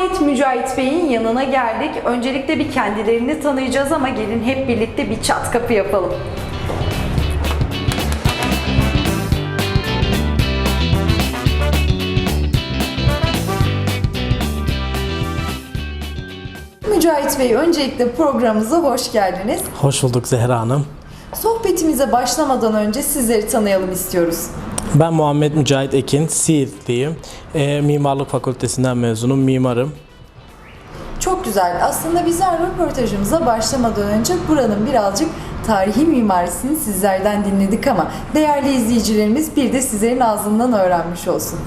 Muhammed Mücahit Bey'in yanına geldik. Öncelikle bir kendilerini tanıyacağız ama gelin hep birlikte bir çat kapı yapalım. Mücahit Bey öncelikle programımıza hoş geldiniz. Hoş bulduk Zehra Hanım. Sohbetimize başlamadan önce sizleri tanıyalım istiyoruz. Ben Muhammed Mücahit Ekin, Siirtliyim. Ee, Mimarlık Fakültesinden mezunum, mimarım. Çok güzel. Aslında bizler röportajımıza başlamadan önce buranın birazcık tarihi mimarisini sizlerden dinledik ama değerli izleyicilerimiz bir de sizlerin ağzından öğrenmiş olsun.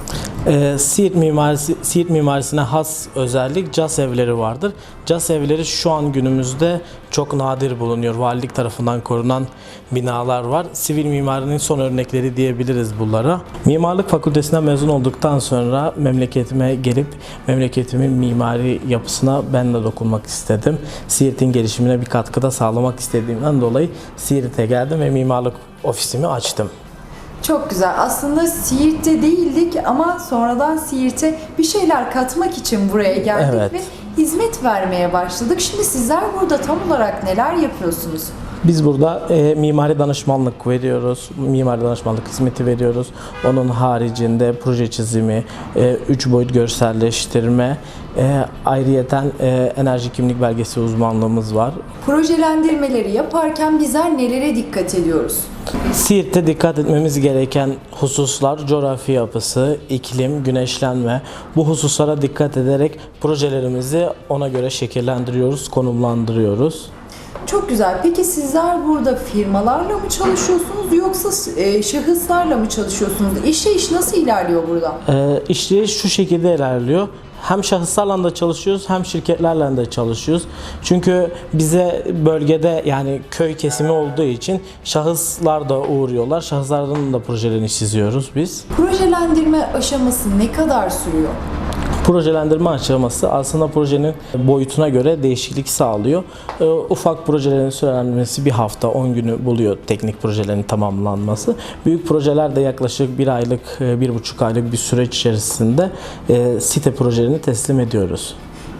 Ee, Siirt, mimarisi, Siirt mimarisine has özellik cas evleri vardır. Cas evleri şu an günümüzde çok nadir bulunuyor. Valilik tarafından korunan binalar var. Sivil mimarinin son örnekleri diyebiliriz bunlara. Mimarlık Fakültesinden mezun olduktan sonra memleketime gelip memleketimin mimari yapısına ben de dokunmak istedim. Siirt'in gelişimine bir katkıda sağlamak istediğimden dolayı Siirt'e geldim ve mimarlık ofisimi açtım. Çok güzel. Aslında Siirt'te değildik ama sonradan Siirt'e bir şeyler katmak için buraya geldik Evet. ve hizmet vermeye başladık. Şimdi sizler burada tam olarak neler yapıyorsunuz? Biz burada e, mimari danışmanlık veriyoruz, mimari danışmanlık hizmeti veriyoruz. Onun haricinde proje çizimi, 3 boyut görselleştirme, e, ayrıyeten e, enerji kimlik belgesi uzmanlığımız var. Projelendirmeleri yaparken bizler nelere dikkat ediyoruz? Siirt'te dikkat etmemiz gereken hususlar coğrafi yapısı, iklim, güneşlenme. Bu hususlara dikkat ederek projelerimizi ona göre şekillendiriyoruz, konumlandırıyoruz. Çok güzel. Peki sizler burada firmalarla mı çalışıyorsunuz yoksa e, şahıslarla mı çalışıyorsunuz? İşleyiş nasıl ilerliyor burada? Ee, işleyiş şu şekilde ilerliyor. Hem şahıslarla da çalışıyoruz hem şirketlerle de çalışıyoruz. Çünkü bize bölgede yani köy kesimi olduğu için şahıslar da uğruyorlar. Şahıslardan da projelerini çiziyoruz biz. Projelendirme aşaması ne kadar sürüyor? Projelendirme aşaması aslında projenin boyutuna göre değişiklik sağlıyor. Ee, ufak projelerin sürelenmesi bir hafta 10 günü buluyor teknik projelerin tamamlanması. Büyük projeler de yaklaşık bir aylık, e, bir buçuk aylık bir süreç içerisinde e, site projelerini teslim ediyoruz.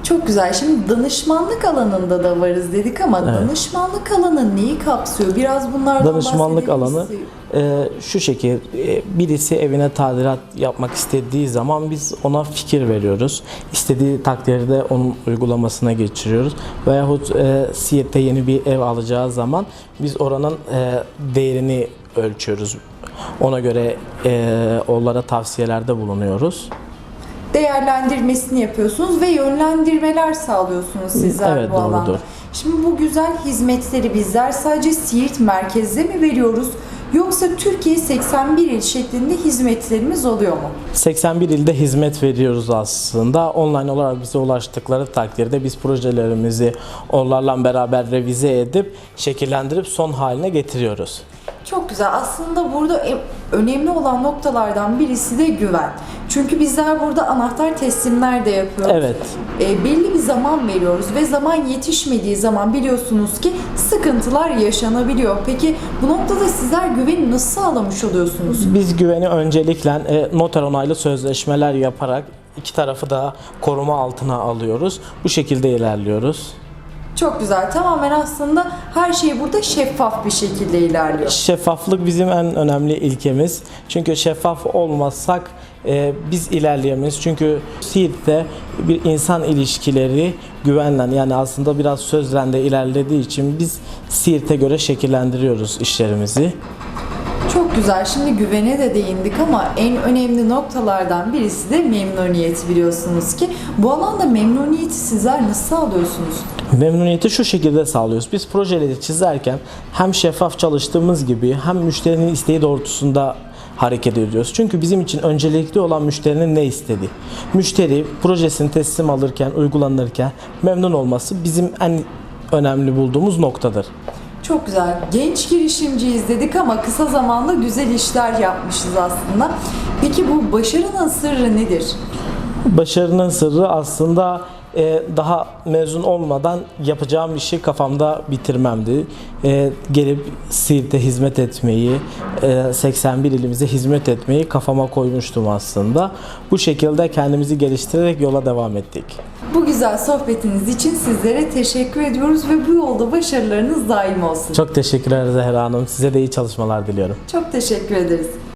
Çok güzel. Şimdi danışmanlık alanında da varız dedik ama danışmanlık alanı neyi kapsıyor? Biraz bunlardan Danışmanlık alanı e, şu şekil e, birisi evine tadilat yapmak istediği zaman biz ona fikir veriyoruz. İstediği takdirde onun uygulamasına geçiriyoruz. Veyahut e, Siirt'te yeni bir ev alacağı zaman biz oranın e, değerini ölçüyoruz. Ona göre e, onlara tavsiyelerde bulunuyoruz. Değerlendirmesini yapıyorsunuz ve yönlendirmeler sağlıyorsunuz sizler Evet, bu alanda. doğrudur. Şimdi bu güzel hizmetleri bizler sadece Siirt merkezde mi veriyoruz yoksa Türkiye 81 il şeklinde hizmetlerimiz oluyor mu? 81 ilde hizmet veriyoruz aslında. Online olarak bize ulaştıkları takdirde biz projelerimizi onlarla beraber revize edip şekillendirip son haline getiriyoruz. Çok güzel. Aslında burada en- önemli olan noktalardan birisi de güven. Çünkü bizler burada anahtar teslimler de yapıyoruz. Evet. E, belli bir zaman veriyoruz ve zaman yetişmediği zaman biliyorsunuz ki sıkıntılar yaşanabiliyor. Peki bu noktada sizler güveni nasıl sağlamış oluyorsunuz? Biz güveni öncelikle e, noter onaylı sözleşmeler yaparak iki tarafı da koruma altına alıyoruz. Bu şekilde ilerliyoruz. Çok güzel. Tamamen aslında her şey burada şeffaf bir şekilde ilerliyor. Şeffaflık bizim en önemli ilkemiz. Çünkü şeffaf olmazsak e, biz ilerleyemeyiz. Çünkü Siirt'te bir insan ilişkileri güvenle yani aslında biraz sözle de ilerlediği için biz Siirt'e göre şekillendiriyoruz işlerimizi. Çok güzel. Şimdi güvene de değindik ama en önemli noktalardan birisi de memnuniyet biliyorsunuz ki. Bu alanda memnuniyeti sizler nasıl sağlıyorsunuz? Memnuniyeti şu şekilde sağlıyoruz. Biz projeleri çizerken hem şeffaf çalıştığımız gibi hem müşterinin isteği doğrultusunda hareket ediyoruz. Çünkü bizim için öncelikli olan müşterinin ne istediği. Müşteri projesini teslim alırken, uygulanırken memnun olması bizim en önemli bulduğumuz noktadır. Çok güzel. Genç girişimciyiz dedik ama kısa zamanda güzel işler yapmışız aslında. Peki bu başarının sırrı nedir? Başarının sırrı aslında e, daha mezun olmadan yapacağım işi kafamda bitirmemdi. E, gelip Siirt'e hizmet etmeyi, e, 81 ilimize hizmet etmeyi kafama koymuştum aslında. Bu şekilde kendimizi geliştirerek yola devam ettik. Bu güzel sohbetiniz için sizlere teşekkür ediyoruz ve bu yolda başarılarınız daim olsun. Çok teşekkürler Zehra Hanım. Size de iyi çalışmalar diliyorum. Çok teşekkür ederiz.